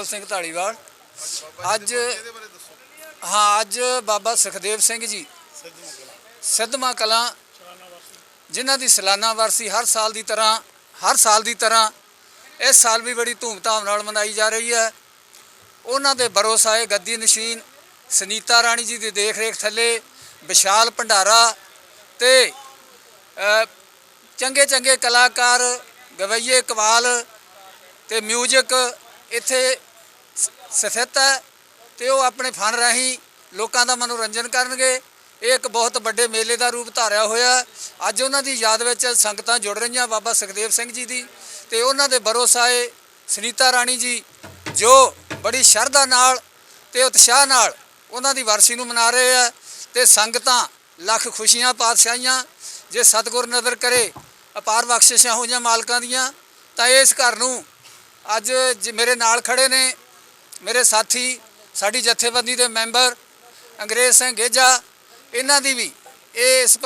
ਨਿਰਮਲ ਸਿੰਘ ਢਾਲੀਵਾਲ ਅੱਜ ਹਾਂ, ਅੱਜ ਬਾਬਾ ਸੁਖਦੇਵ ਸਿੰਘ ਜੀ ਸਿੱਧਮਾ ਕਲਾਂ, ਜਿਨ੍ਹਾਂ ਦੀ ਸਾਲਾਨਾ ਵਰਸੀ ਹਰ ਸਾਲ ਦੀ ਤਰ੍ਹਾਂ ਹਰ ਸਾਲ ਦੀ ਤਰ੍ਹਾਂ ਇਸ ਸਾਲ ਵੀ ਬੜੀ ਧੂਮਧਾਮ ਨਾਲ ਮਨਾਈ ਜਾ ਰਹੀ ਹੈ। ਉਹਨਾਂ ਦੇ ਬਰੋਸਾਏ ਗੱਦੀ ਨਸ਼ੀਨ, ਸੁਨੀਤਾ ਰਾਣੀ ਜੀ ਦੀ ਦੇਖ-ਰੇਖ ਥੱਲੇ ਵਿਸ਼ਾਲ ਭੰਡਾਰਾ ਤੇ ਚੰਗੇ ਚੰਗੇ ਕਲਾਕਾਰ ਗਵਈਏ ਕਵਾਲ ਤੇ ਮਿਊਜ਼ਿਕ ਇੱਥੇ ਸਥਿਤ ਹੈ ਤੇ ਉਹ ਆਪਣੇ ਫਨ ਰਾਹੀਂ ਲੋਕਾਂ ਦਾ ਮਨੋਰੰਜਨ ਕਰਨਗੇ। ਇਹ ਇੱਕ ਬਹੁਤ ਵੱਡੇ ਮੇਲੇ ਦਾ ਰੂਪ ਧਾਰਿਆ ਹੋਇਆ ਅੱਜ ਉਹਨਾਂ ਦੀ ਯਾਦ ਵਿੱਚ ਸੰਗਤਾਂ ਜੁੜ ਰਹੀਆਂ ਬਾਬਾ ਸੁਖਦੇਵ ਸਿੰਘ ਜੀ ਦੀ ਤੇ ਉਹਨਾਂ ਦੇ ਬਰੋਸਾਏ ਸੁਨੀਤਾ ਰਾਣੀ ਜੀ, ਜੋ ਬੜੀ ਸ਼ਰਧਾ ਨਾਲ ਤੇ ਉਤਸ਼ਾਹ ਨਾਲ ਉਹਨਾਂ ਦੀ ਵਰਸੀ ਨੂੰ ਮਨਾ ਰਹੇ ਆ ਤੇ ਸੰਗਤਾਂ ਲੱਖ ਖੁਸ਼ੀਆਂ, ਪਾਤਸ਼ਾਹੀਆਂ, ਜੇ ਸਤਿਗੁਰ ਨਜ਼ਰ ਕਰੇ, ਅਪਾਰ ਬਖਸ਼ਿਸ਼ਾਂ ਹੋਈਆਂ ਮਾਲਕਾਂ ਦੀਆਂ, ਤਾਂ ਇਸ ਘਰ ਨੂੰ ਅੱਜ ਜ- ਮੇਰੇ ਨਾਲ ਖੜੇ ਨੇ। ਮੇਰੇ ਸਾਥੀ, ਸਾਡੀ ਜਥੇਬੰਦੀ ਦੇ ਮੈਂਬਰ, ਅੰਗਰੇਜ਼ ਸਿੰਘ ਗੇਜਾ, ਇਹਨਾਂ ਦੀ ਵੀ ਇਹ ਇਸ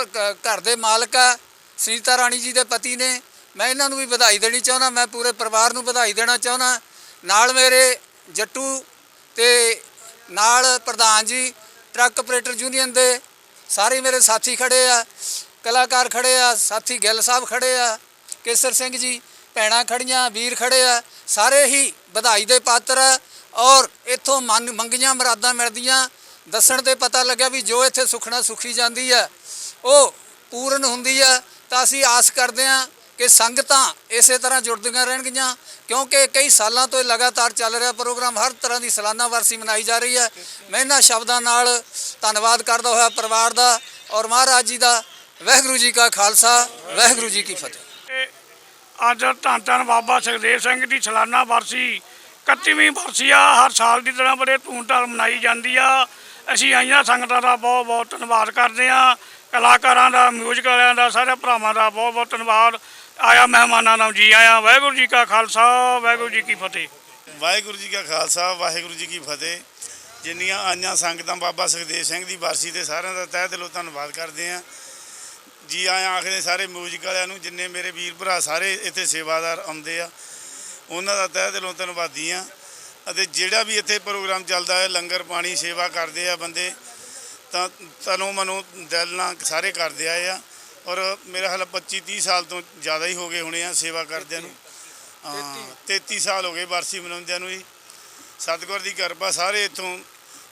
ਘਰ ਦੇ ਮਾਲਕ ਆ ਸੀਤਾ ਰਾਣੀ ਜੀ ਦੇ ਪਤੀ ਨੇ। ਮੈਂ ਇਹਨਾਂ ਨੂੰ ਵੀ ਵਧਾਈ ਦੇਣੀ ਚਾਹੁੰਦਾ, ਮੈਂ ਪੂਰੇ ਪਰਿਵਾਰ ਨੂੰ ਵਧਾਈ ਦੇਣਾ ਚਾਹੁੰਦਾ। ਨਾਲ ਮੇਰੇ ਜੱਟੂ ਤੇ ਨਾਲ ਪ੍ਰਧਾਨ ਜੀ, ਟਰੱਕ ਆਪਰੇਟਰ ਯੂਨੀਅਨ ਦੇ ਸਾਰੇ ਮੇਰੇ ਸਾਥੀ ਖੜੇ ਆ, ਕਲਾਕਾਰ ਖੜੇ ਆ, ਸਾਥੀ ਗਿੱਲ ਸਾਹਿਬ ਖੜੇ ਆ, ਕੇਸਰ ਸਿੰਘ ਜੀ, ਭੈਣਾਂ ਖੜੀਆਂ, ਵੀਰ ਖੜੇ ਆ, ਸਾਰੇ ਹੀ ਵਧਾਈ ਦੇ ਪਾਤਰ ਆ। ਔਰ ਇੱਥੋਂ ਮਨ ਮੰਗੀਆਂ ਮੁਰਾਦਾਂ ਮਿਲਦੀਆਂ। ਦੱਸਣ ਤੇ ਪਤਾ ਲੱਗਿਆ ਵੀ ਜੋ ਇੱਥੇ ਸੁਖਣਾ ਸੁਖੀ ਜਾਂਦੀ ਹੈ, ਉਹ ਪੂਰਨ ਹੁੰਦੀ ਹੈ। ਤਾਂ ਅਸੀਂ ਆਸ ਕਰਦੇ ਹਾਂ ਕਿ ਸੰਗਤਾਂ ਇਸੇ ਤਰ੍ਹਾਂ ਜੁੜਦੀਆਂ ਰਹਿਣਗੀਆਂ, ਕਿਉਂਕਿ ਕਈ ਸਾਲਾਂ ਤੋਂ ਇਹ ਲਗਾਤਾਰ ਚੱਲ ਰਿਹਾ ਪ੍ਰੋਗਰਾਮ, ਹਰ ਤਰ੍ਹਾਂ ਦੀ ਸਾਲਾਨਾ ਵਰਸੀ ਮਨਾਈ ਜਾ ਰਹੀ ਹੈ। ਮੈਂ ਇਹਨਾਂ ਸ਼ਬਦਾਂ ਨਾਲ ਧੰਨਵਾਦ ਕਰਦਾ ਹੋਇਆ ਪਰਿਵਾਰ ਦਾ ਔਰ ਮਹਾਰਾਜ ਜੀ ਦਾ। ਵਾਹਿਗੁਰੂ ਜੀ ਕਾ ਖਾਲਸਾ, ਵਾਹਿਗੁਰੂ ਜੀ ਕੀ ਫਤਿਹ। ਤੇ ਅੱਜ ਧੰਨ ਧੰਨ ਬਾਬਾ ਸੁਖਦੇਵ ਸਿੰਘ ਦੀ ਸਾਲਾਨਾ ਵਰਸੀ 31ਵੀਂ ਵਰਸੀ ਆ, ਹਰ ਸਾਲ ਦੀ ਤਰ੍ਹਾਂ ਬੜੇ ਧੂਮਧਾਮ ਮਨਾਈ ਜਾਂਦੀ ਆ। ਅਸੀਂ ਆਈਆਂ ਸੰਗਤਾਂ ਦਾ ਬਹੁਤ ਬਹੁਤ ਧੰਨਵਾਦ ਕਰਦੇ ਆ। ਕਲਾਕਾਰਾਂ ਦਾ ਮਿਊਜ਼ਿਕ ਵਾਲਿਆਂ ਦਾ ਸਾਰੇ ਭਰਾਵਾਂ ਦਾ ਬਹੁਤ ਬਹੁਤ ਧੰਨਵਾਦ। ਆਇਆ ਮਹਿਮਾਨਾਂ ਨਾਲ ਜੀ ਆਇਆ। ਵਾਹਿਗੁਰੂ ਜੀ ਕਾ ਖਾਲਸਾ, ਵਾਹਿਗੁਰੂ ਜੀ ਕੀ ਫਤਿਹ। ਵਾਹਿਗੁਰੂ ਜੀ ਕਾ ਖਾਲਸਾ, ਵਾਹਿਗੁਰੂ ਜੀ ਕੀ ਫਤਿਹ। ਜਿੰਨੀਆਂ ਆਈਆਂ ਸੰਗਤਾਂ ਬਾਬਾ ਸੁਖਦੇਵ ਸਿੰਘ ਦੀ ਬਰਸੀ ਤੇ ਸਾਰਿਆਂ ਦਾ ਤਹਿ ਦਿਲੋਂ ਧੰਨਵਾਦ ਕਰਦੇ ਆ। ਜੀ ਆਇਆਂ ਆਖਦੇ ਸਾਰੇ ਮਿਊਜ਼ਿਕ ਵਾਲਿਆਂ ਨੂੰ, ਜਿੰਨੇ ਮੇਰੇ ਵੀਰ ਭਰਾ ਸਾਰੇ ਇੱਥੇ ਸੇਵਾਦਾਰ ਆਉਂਦੇ ਆ। ਉਹਨਾਂ ਦਾ ਤਹਿ ਦਿਲੋਂ ਧੰਨਵਾਦੀ ਆ ਅਤੇ ਜਿਹੜਾ ਵੀ ਇੱਥੇ ਪ੍ਰੋਗਰਾਮ ਚੱਲਦਾ ਹੈ ਲੰਗਰ ਪਾਣੀ ਸੇਵਾ ਕਰਦੇ ਆ ਬੰਦੇ ਤਾਂ ਤਨੋਂ ਮਨੋਂ ਦਿਲ ਨਾਲ ਸਾਰੇ ਕਰਦੇ ਆਏ ਆ ਔਰ ਮੇਰਾ ਹਾਲ 25 30 ਸਾਲ ਤੋਂ ਜ਼ਿਆਦਾ ਹੀ ਹੋ ਗਏ ਹੋਣੇ ਆ ਸੇਵਾ ਕਰਦਿਆਂ ਨੂੰ। ਹਾਂ 33 ਸਾਲ ਹੋ ਗਏ ਵਰਸੀ ਮਨਾਉਂਦਿਆਂ ਨੂੰ ਜੀ। ਸਤਿਗੁਰ ਦੀ ਕਿਰਪਾ ਸਾਰੇ ਇੱਥੋਂ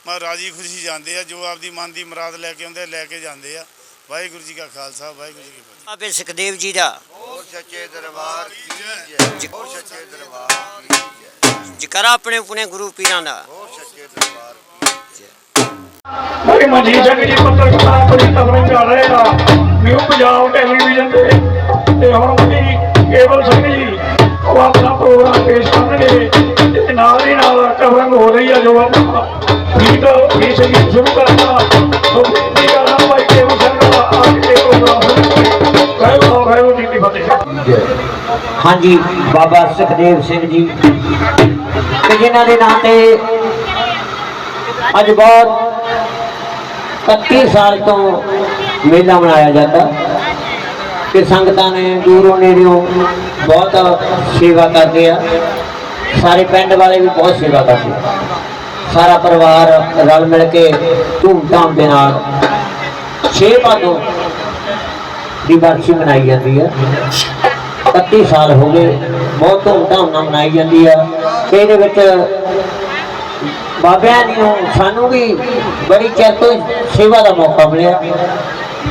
ਮਾ ਰਾਜੀ ਖੁਸ਼ੀ ਜਾਂਦੇ ਆ ਜੋ ਆਪਦੀ ਮਨ ਦੀ ਮੁਰਾਦ ਲੈ ਕੇ ਆਉਂਦੇ ਆ, ਲੈ ਕੇ ਜਾਂਦੇ ਆ। ਵਾਹਿਗੁਰੂ ਜੀ ਕਾ ਖਾਲਸਾ ਵਾਹਿਗੁਰੂ ਜੀ ਕੀ ਫਤਿਹ। ਬਾਬੇ ਸੁਖਦੇਵ ਜੀ ਦਾ ਸੱਚੇ ਦਰਬਾਰ ਕੀ ਜੈ? ਹੋਰ ਸੱਚੇ ਦਰਬਾਰ ਕੀ ਜੈ? ਜਕਰਾ ਆਪਣੇ ਆਪਣੇ ਗੁਰੂ ਪੀਰਾਂ ਦਾ। ਹੋਰ ਸੱਚੇ ਦਰਬਾਰ ਕੀ ਮਨਜੀਤ ਸਿੰਘ ਜੀ ਪੱਤਰਕਾਰ ਚੱਲ ਰਹੇ ਆ ਨਿਊ ਪੰਜਾਬ ਟੈਲੀਵਿਜ਼ਨ ਤੇ। ਤੇ ਹੁਣ ਵੀ ਕੇਵਲ ਸਿੰਘ ਜੀ ਉਹ ਆਪਣਾ ਪ੍ਰੋਗਰਾਮ ਪੇਸ਼ ਕਰਨਗੇ। ਤੇ ਨਾਲ ਹੀ ਨਾਲ ਕਵਰਿੰਗ ਹੋ ਰਹੀ ਆ ਜੋ ਆਪਾਂ ਗੀਤ ਗੀਤ ਸੰਗੀਤ ਸ਼ੁਰੂ ਕਰਨਾ। ਸੋ ਬੇਨਤੀ ਕਰਨਾ ਭਾਈ ਕੇਵਲ ਸਿੰਘ ਦਾ ਆ ਕੇ ਹਾਂਜੀ, ਬਾਬਾ ਸੁਖਦੇਵ ਸਿੰਘ ਜੀ। ਤੇ ਜਿਨ੍ਹਾਂ ਦੇ ਨਾਂ ਤੇ ਅੱਜ ਬਹੁਤ 31 ਸਾਲ ਤੋਂ ਮੇਲਾ ਮਨਾਇਆ ਜਾਂਦਾ। ਕਿ ਸੰਗਤਾਂ ਨੇ ਦੂਰੋਂ ਨੇੜਿਓਂ ਬਹੁਤ ਸੇਵਾ ਕਰਦੇ ਆ। ਸਾਰੇ ਪਿੰਡ ਵਾਲੇ ਵੀ ਬਹੁਤ ਸੇਵਾ ਕਰਦੇ ਸਾਰਾ ਪਰਿਵਾਰ ਰਲ ਮਿਲ ਕੇ ਧੂਮ ਧਾਮ ਦੇ ਨਾਲ ਛੇ ਭਾਦੋਂ ਦੀ ਵਰਸੀ ਮਨਾਈ ਜਾਂਦੀ ਹੈ 31 ਸਾਲ ਹੋ ਗਏ, ਬਹੁਤ ਧੂਮਧਾਮ ਨਾਲ ਮਨਾਈ ਜਾਂਦੀ ਆ। ਤੇ ਇਹਦੇ ਵਿੱਚ ਬਾਬਿਆਂ ਨੇ ਸਾਨੂੰ ਵੀ ਬੜੀ ਚਿਰ ਤੋਂ ਸੇਵਾ ਦਾ ਮੌਕਾ ਮਿਲਿਆ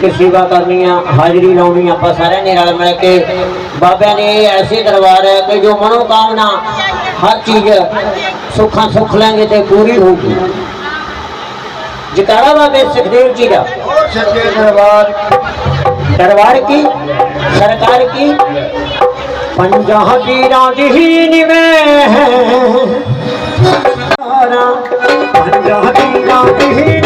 ਕਿ ਸੇਵਾ ਕਰਨੀ ਆ ਹਾਜ਼ਰੀ ਲਾਉਣੀ, ਆਪਾਂ ਸਾਰਿਆਂ ਨੇ ਰਲ ਮਿਲ ਕੇ ਬਾਬਿਆਂ ਨੇ ਇਹ ਐਸੇ ਦਰਬਾਰ ਹੈ ਕਿ ਜੋ ਮਨੋ ਕਾਮਨਾ ਹਰ ਚੀਜ਼ ਸੁੱਖਾਂ ਸੁੱਖ ਲਾਂਗੇ ਤੇ ਪੂਰੀ ਹੋਊਗੀ। ਜਕਾਰਾ ਬਾਬੇ ਸੁਖਦੇਵ ਜੀ ਦਾ। ਹੋਰ ਸੱਚੇ ਦਰਬਾਰ दरबार की सरकार की। पंजाह की राजहीन में। है की राजहीन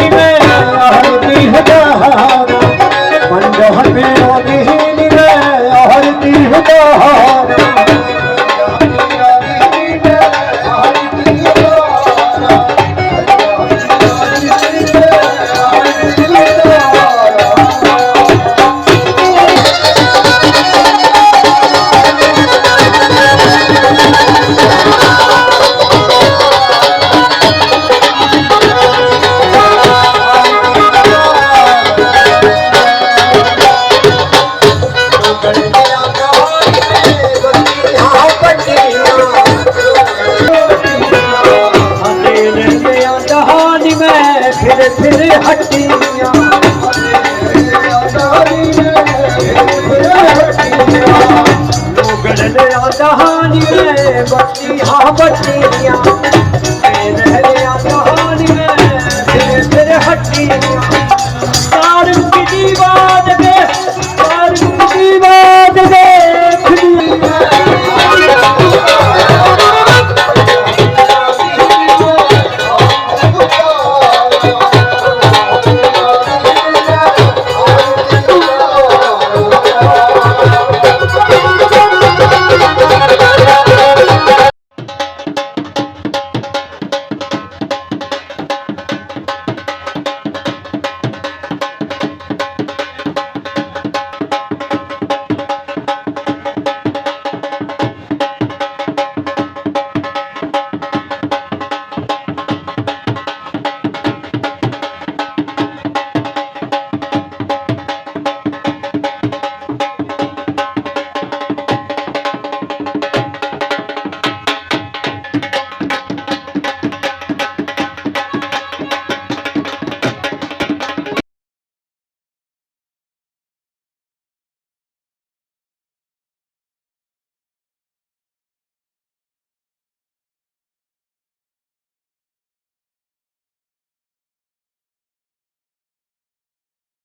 ਹੱਟੀਆਂ ਲੋਗੜ ਲਿਆ ਦਹਾਨੀ ਵੇ ਬੱਤੀਆਂ ਬੱਤੀਆਂ